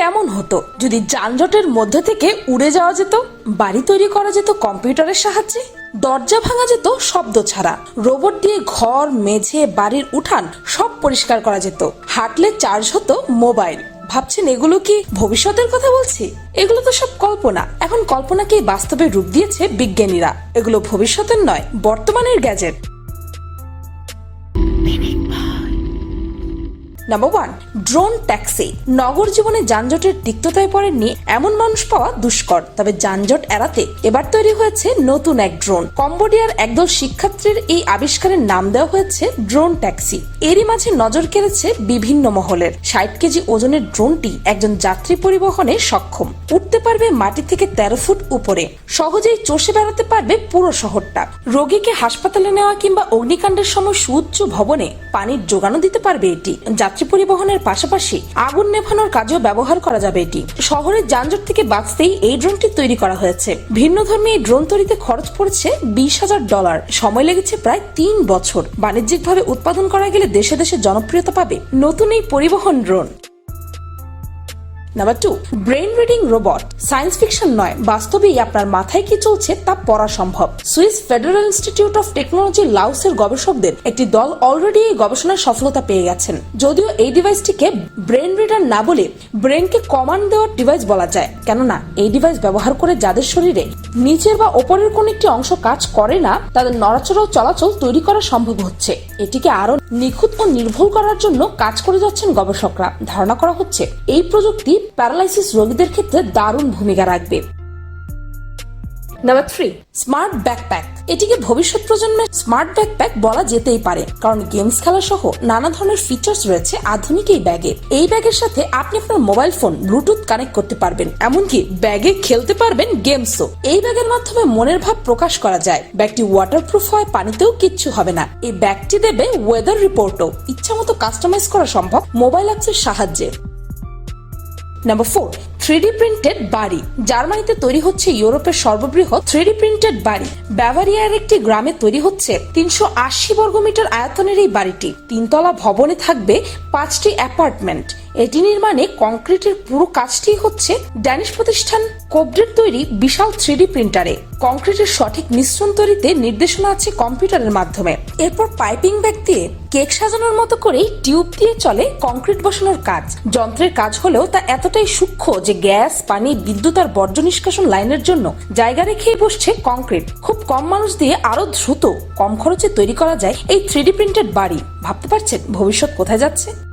কেমন হতো? যদি যানজটের মধ্যে থেকে উড়ে যাওয়া যেত, বাড়ি তৈরি করা যেত কম্পিউটারের সাহায্যে, দরজা ভাঙা যেত শব্দ ছাড়া, রোবট দিয়ে ঘর, মেঝে, বাড়ির উঠান সব পরিষ্কার করা যেত। হাঁটলে চার্জ হতো মোবাইল ভাবছেন এগুলো কি ভবিষ্যতের কথা বলছি? এগুলো তো সব কল্পনা। এখন কল্পনাকেই বাস্তবে রূপ দিয়েছে বিজ্ঞানীরা। এগুলো ভবিষ্যতের নয়, বর্তমানের gadget number one drone taxi নগর জীবনে যানজটের তিক্ততায় পড়েননি এমন মানুষ পাওয়া দুষ্কর। তবে যানজট এড়াতে এবার তৈরি হয়েছে নতুন এক ড্রোন কম্বোডিয়ার একদল শিক্ষার্থীর এই আবিষ্কারের নাম দেওয়া হয়েছে ড্রোন ট্যাক্সি এরই মাঝে নজর কেড়েছে বিভিন্ন মহলের। ষাট কেজি ওজনের ড্রোনটি একজন যাত্রী পরিবহনে সক্ষম। উঠতে পারবে মাটি থেকে তেরো ফুট উপরে। সহজেই চষে বেড়াতে পারবে পুরো শহরটা। রোগীকে হাসপাতালে নেওয়া কিংবা অগ্নিকাণ্ডের সময় সুউচ্চ ভবনে পানির যোগানও দিতে পারবে এটি। যাত্রী পরিবহনের পাশাপাশি আগুন নেভানোর কাজেও ব্যবহার করা যাবে এটি। শহরের যানজট থেকে বাঁচতেই এই ড্রোনটি তৈরি করা হয়েছে। ভিন্ন ধর্মী এই ড্রোন তৈরিতে খরচ পড়েছে বিশ হাজার ডলার। সময় লেগেছে প্রায় তিন বছর। বাণিজ্যিকভাবে উৎপাদন করা গেলে দেশে দেশে জনপ্রিয়তা পাবে নতুন এই পরিবহন drone. Number two brain reading robot science fiction নয়, বাস্তবেই আপনার মাথায় কি চলছে তা পড়া সম্ভব। Swiss federal institute of technology লাউসের গবেষকদের একটি দল অলরেডি এই গবেষণায় সফলতা পেয়ে গেছেন। যদিও এই ডিভাইসটিকে ব্রেন রিডার না বলে ব্রেনকে কমান্ড দেওয়ার ডিভাইস বলা যায়। কেননা, এই ডিভাইস ব্যবহার করে যাদের শরীরে নিচের বা ওপরের কোন একটি অংশ কাজ করে না, তাদের নড়াচড়া চলাচল তৈরি করা সম্ভব হচ্ছে। এটিকে আরও নিখুঁত ও নির্ভুল করার জন্য কাজ করে যাচ্ছেন গবেষকরা। ধারণা করা হচ্ছে, এই প্রযুক্তি প্যারালাইসিস রোগীদের ক্ষেত্রে দারুণ ভূমিকা রাখবে। নাম্বার থ্রি স্মার্ট ব্যাকপ্যাক এটিকে ভবিষ্যৎ প্রজন্মের স্মার্ট ব্যাকপ্যাক বলা যেতেই পারে, কারণ গেমস খেলা সহ নানা ধরনের ফিচার্স রয়েছে আধুনিক এই ব্যাগে এই ব্যাগের সাথে আপনি আপনার মোবাইল ফোন ব্লুটুথ কানেক্ট করতে পারবেন, এমনকি ব্যাগে খেলতে পারবেন গেমসও এই ব্যাগের মাধ্যমে মনের ভাব প্রকাশ করা যায়। ব্যাগটি ওয়াটারপ্রুফ হয়, পানিতেও কিচ্ছু হবে না। এই ব্যাগটি দেবে ওয়েদার রিপোর্টও ইচ্ছা মতো কাস্টমাইজ করা সম্ভব মোবাইল অ্যাপসের সাহায্যে। নাম্বার ফোর থ্রিডি প্রিন্টেড বাড়ি। জার্মানিতে তৈরি হচ্ছে ইউরোপের সর্ববৃহৎ থ্রিডি প্রিন্টেড বাড়ি। ব্যাভারিয়ার একটি গ্রামে তৈরি হচ্ছে তিনশো আশি বর্গমিটার আয়তনের এই বাড়িটি। তিনতলা ভবনে থাকবে পাঁচটি অ্যাপার্টমেন্ট। এটি নির্মাণে কংক্রিটের পুরো কাজটি হচ্ছে ড্যানিশ প্রতিষ্ঠান। কোবডের তৈরি বিশাল থ্রিডি প্রিন্টারে। কংক্রিটের সঠিক মিশ্রণ তৈরিতে নির্দেশনা আছে কম্পিউটারের মাধ্যমে। এরপর পাইপিং ব্যাগ দিয়ে কেক সাজানোর মতো করেই টিউব দিয়ে চলে কংক্রিট বসানোর কাজ। যন্ত্রের কাজ হলেও তা এতটাই সূক্ষ্ম যে গ্যাস, পানি, বিদ্যুৎ আর বর্জ্য নিষ্কাশন লাইনের জন্য জায়গা রেখেই বসছে কংক্রিট। খুব কম মানুষ দিয়ে আরও দ্রুত কম খরচে তৈরি করা যায় এই থ্রিডি প্রিন্টেড বাড়ি। ভাবতে পারছেন ভবিষ্যৎ কোথায় যাচ্ছে?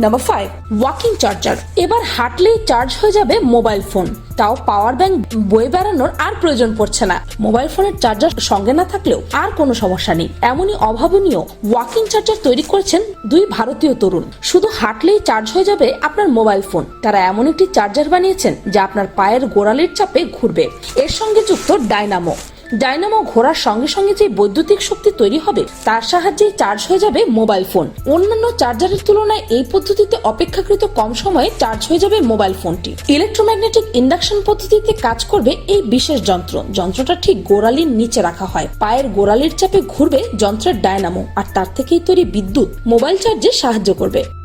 নাম্বার ফাইভ ওয়াকিং চার্জার এবার হাঁটলেই চার্জ হয়ে যাবে মোবাইল ফোন তাও পাওয়ার ব্যাংক বয়ে বেড়ানোর আর প্রয়োজন পড়ছে না। মোবাইল ফোনের চার্জার সঙ্গে না থাকলেও আর কোনো সমস্যা নেই। এমনই অভাবনীয় ওয়াকিং চার্জার তৈরি করেছেন দুই ভারতীয় তরুণ। শুধু হাঁটলেই চার্জ হয়ে যাবে আপনার মোবাইল ফোন তারা এমন একটি চার্জার বানিয়েছেন যা আপনার পায়ের গোড়ালির চাপে ঘুরবে। এর সঙ্গে যুক্ত ডাইনামো ডাইনামো ঘোরার সঙ্গে সঙ্গে যে বৈদ্যুতিক শক্তি তৈরি হবে, তার সাহায্যে চার্জ হয়ে যাবে মোবাইল ফোন অন্যান্য চার্জারের তুলনায় এই পদ্ধতিতে অপেক্ষাকৃত কম সময়ে চার্জ হয়ে যাবে মোবাইল ফোনটি ইলেকট্রোম্যাগনেটিক ইন্ডাকশন পদ্ধতিতে কাজ করবে এই বিশেষ যন্ত্র। যন্ত্রটা ঠিক গোড়ালির নিচে রাখা হয়। পায়ের গোড়ালির চাপে ঘুরবে যন্ত্রের ডায়নামো আর তার থেকেই তৈরি বিদ্যুৎ মোবাইল চার্জে সাহায্য করবে।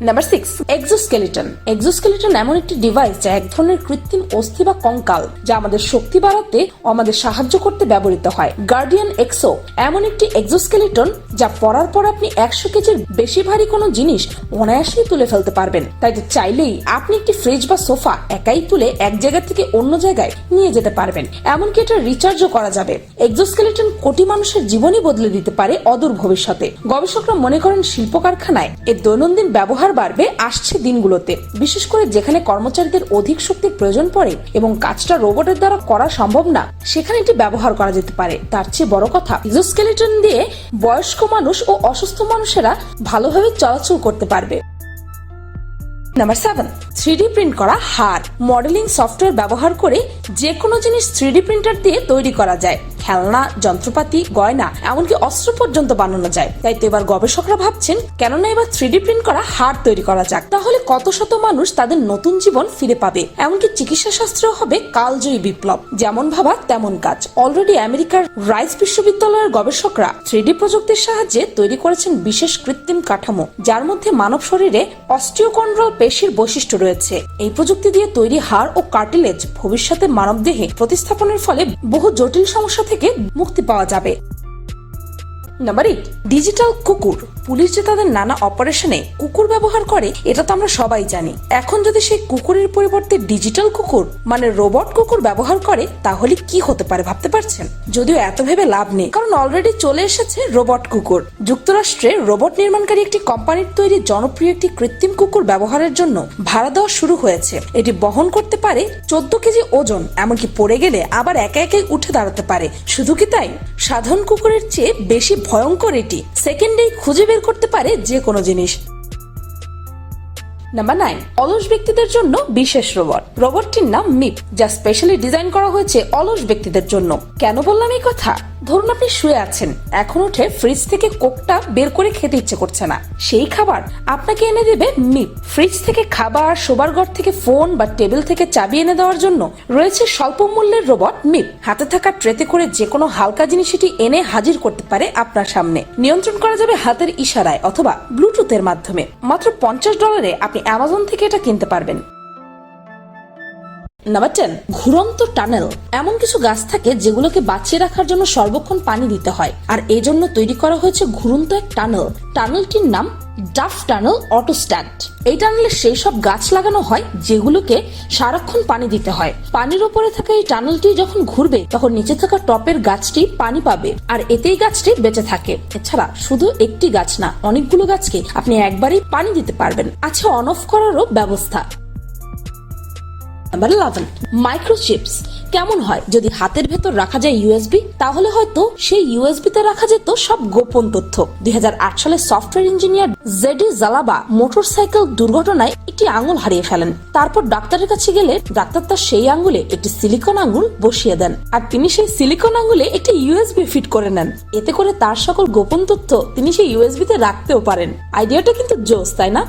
নাম্বার সিক্স এক্সোস্কেলিটন এক্সোস্কেলিটন এমন একটি ডিভাইস যা এক ধরনের কৃত্রিম অস্থি বা কঙ্কাল, যা আমাদের শক্তি বাড়াতে আমাদের সাহায্য করতে ব্যবহৃত হয়। গার্ডিয়ান এক্সো এমন একটি এক্সোস্কেলিটন যা পরার পর আপনি একশো কেজির বেশি ভারী কোনো জিনিস অনায়াসেই তুলে ফেলতে পারবেন। তাই তো চাইলেই আপনি একটি ফ্রিজ বা সোফা একাই তুলে এক জায়গা থেকে অন্য জায়গায় নিয়ে যেতে পারবেন। এমনকি এটা রিচার্জও করা যাবে। এক্সোস্কেলিটন কোটি মানুষের জীবনই বদলে দিতে পারে অদূর ভবিষ্যতে। গবেষকরা মনে করেন শিল্প কারখানায় এর দৈনন্দিন ব্যবহার বাড়বে আসছে দিনগুলোতে। বিশেষ করে যেখানে কর্মচারীদের অধিক শক্তির প্রয়োজন পড়ে এবং কাজটা রোবটের দ্বারা করা সম্ভব না, সেখানে এটি ব্যবহার করা যেতে পারে। তার চেয়ে বড় কথা ইজোস্কেলেটন দিয়ে বয়স্ক মানুষ ও অসুস্থ মানুষেরা ভালোভাবে চলাচল করতে পারবে। নাম্বার সেভেন থ্রিডি প্রিন্ট করা হার মডেলিং সফটওয়্যার ব্যবহার করে যে কোনো জিনিস থ্রিডি প্রিন্টার দিয়ে তৈরি করা যায়। খেলনা, যন্ত্রপাতি, গয়না, এমনকি অস্ত্র পর্যন্ত বানানো যায়। তাই তো এবার গবেষকরা ভাবছেন, কেননা এবার থ্রিডি প্রিন্ট করা হার তৈরি করা যাক। তাহলে কত শত মানুষ তাদের নতুন জীবন ফিরে পাবে? এমনকি চিকিৎসা শাস্ত্র হবে কালজয়ী বিপ্লব। যেমন ভাবা, তেমন কাজ। অলরেডি আমেরিকার রাইস বিশ্ববিদ্যালয়ের গবেষকরা থ্রিডি প্রযুক্তির সাহায্যে তৈরি করেছেন বিশেষ কৃত্রিম কাঠামো, যার মধ্যে মানব শরীরে অস্টিওকন্ড্রল পেশির বৈশিষ্ট্য রয়েছে। এই প্রযুক্তি দিয়ে তৈরি হাড় ও কার্টিলেজ ভবিষ্যতে মানবদেহে প্রতিস্থাপনের ফলে বহু জটিল সমস্যা থেকে মুক্তি পাওয়া যাবে। নাম্বার এইট ডিজিটাল কুকুর। পুলিশ যে তাদের নানা অপারেশনে কুকুর ব্যবহার করে, এটা তো আমরা সবাই জানি। এখন যদি সেই কুকুরের পরিবর্তে ডিজিটাল কুকুর মানে রোবট কুকুর ব্যবহার করে, তাহলে কি হতে পারে ভাবতে পারছেন? যদিও এত ভেবে লাভ নেই, কারণ অলরেডি চলে এসেছে রোবট কুকুর। যুক্তরাষ্ট্রে রোবট নির্মাণকারী একটি কোম্পানির তৈরি জনপ্রিয় একটি কৃত্রিম কুকুর ব্যবহারের জন্য ভাড়া দেওয়া শুরু হয়েছে। এটি বহন করতে পারে চোদ্দ কেজি ওজন, এমনকি পড়ে গেলে আবার একে একে উঠে দাঁড়াতে পারে। শুধু কি তাই? সাধারণ কুকুরের চেয়ে বেশি ভয়ঙ্কর এটি। সেকেন্ডেই খুঁজে বের করতে পারে যে কোনো জিনিস। নাম্বার নাইন অলস ব্যক্তিদের জন্য বিশেষ রোবট। রোবটটির নাম মিপ, যা স্পেশালি ডিজাইন করা হয়েছে অলস ব্যক্তিদের জন্য। কেন বললাম এই কথা? ধরুন আপনি শুয়ে আছেন, এখন উঠে ফ্রিজ থেকে কোকটা বের করে খেতে ইচ্ছে করছে না। সেই খাবার আপনাকে এনে দেবে মিপ ফ্রিজ থেকে খাবার, শোবার ঘর থেকে ফোন বা টেবিল থেকে চাবি এনে দেওয়ার জন্য রয়েছে স্বল্প মূল্যের রোবট মিপ হাতে থাকা ট্রেতে করে যে কোনো হালকা জিনিস এটি এনে হাজির করতে পারে আপনার সামনে। নিয়ন্ত্রণ করা যাবে হাতের ইশারায় অথবা ব্লুটুথের মাধ্যমে। মাত্র পঞ্চাশ ডলারে আপনি অ্যামাজন থেকে এটা কিনতে পারবেন। নাম্বার টেন ঘুরন্ত টানেল এমন কিছু গাছ থাকে যেগুলোকে বাঁচিয়ে রাখার জন্য সর্বক্ষণ পানি দিতে হয়। আর এই জন্য তৈরি করা হয়েছে ঘুরন্ত এক টানেল টানেলটির নাম ডাফ টানেল অটোস্ট্যান্ড এই টানেলে সেই সব গাছ লাগানো হয় যেগুলোকে সারাক্ষণ পানি দিতে হয়। পানির ওপরে থাকা এই টানেলটি যখন ঘুরবে, তখন নিচে থাকা টপের গাছটি পানি পাবে। আর এতেই গাছটি বেঁচে থাকে। এছাড়া শুধু একটি গাছ না, অনেকগুলো গাছকে আপনি একবারই পানি দিতে পারবেন। আছে অন অফ করারও ব্যবস্থা। নাম্বার ইলেভেন মাইক্রোচিপস কেমন হয়? যদি হাতের ভেতর রাখা যায় ইউএসবি তাহলে হয়তো সেই রাখা যেত সব গোপন তথ্য। দুই সালে সফটওয়্যার ইঞ্জিনিয়ার জেডি জালাবা মোটরসাইকেল দুর্ঘটনায় একটি আঙুল হারিয়ে ফেলেন। তারপর ডাক্তারের কাছে গেলে ডাক্তার তার সেই আঙ্গুলে একটি সিলিকন আঙ্গুল বসিয়ে দেন আর তিনি সেই সিলিকন আঙ্গুলে একটি ইউএসবি ফিট করে নেন। এতে করে তার সকল গোপন তথ্য তিনি সেই ইউএসবি তে রাখতেও পারেন। আইডিয়াটা কিন্তু জোস, তাই না?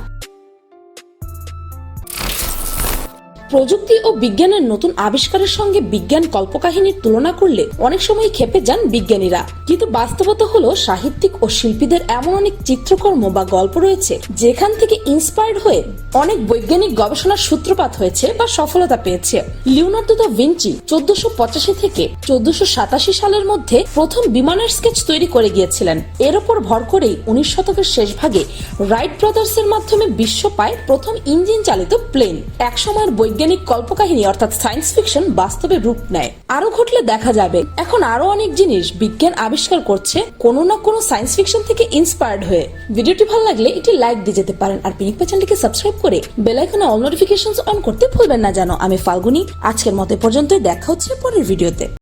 প্রযুক্তি ও বিজ্ঞানের নতুন আবিষ্কারের সঙ্গে বিজ্ঞান কল্পকাহিনীর তুলনা করলে অনেক সময় খেপে যান বিজ্ঞানীরা। কিন্তু বাস্তবতা হলো সাহিত্যিক ও শিল্পীদের এমন অনেক চিত্রকর্ম বা গল্প রয়েছে, যেখান থেকে ইন্সপায়ার্ড হয়ে অনেক বৈজ্ঞানিক গবেষণার সূত্রপাত হয়েছে বা সফলতা পেয়েছে। লিওনার্দো দা ভিঞ্চি চোদ্দশো পঁচাশি থেকে চোদ্দশো সাতাশি সালের মধ্যে প্রথম বিমানের স্কেচ তৈরি করে গিয়েছিলেন। এর ওপর ভর করেই উনিশ শতকের শেষ ভাগে রাইট ব্রাদার্স এর মাধ্যমে বিশ্ব পায় প্রথম ইঞ্জিন চালিত প্লেন একসময়ের বৈজ্ঞানিক কল্পকাহিনী অর্থাৎ সায়েন্স ফিকশন বাস্তবে রূপ নেয়। আরও ঘটলে দেখা যাবে, এখন আরও অনেক জিনিস বিজ্ঞান আবিষ্কার করছে কোনো না কোনো সায়েন্স ফিকশন থেকে ইন্সপায়ার্ড হয়ে। ভিডিওটি ভালো লাগলে এটি লাইক দিয়ে যেতে পারেন আর পিনিক চ্যানেলটিকে সাবস্ক্রাইব করে বেল আইকনে অল নোটিফিকেশন অন করতে ভুলবেন না জানো। আমি ফাল্গুনি, আজকের মতে পর্যন্তই, দেখা হচ্ছে পরের ভিডিওতে।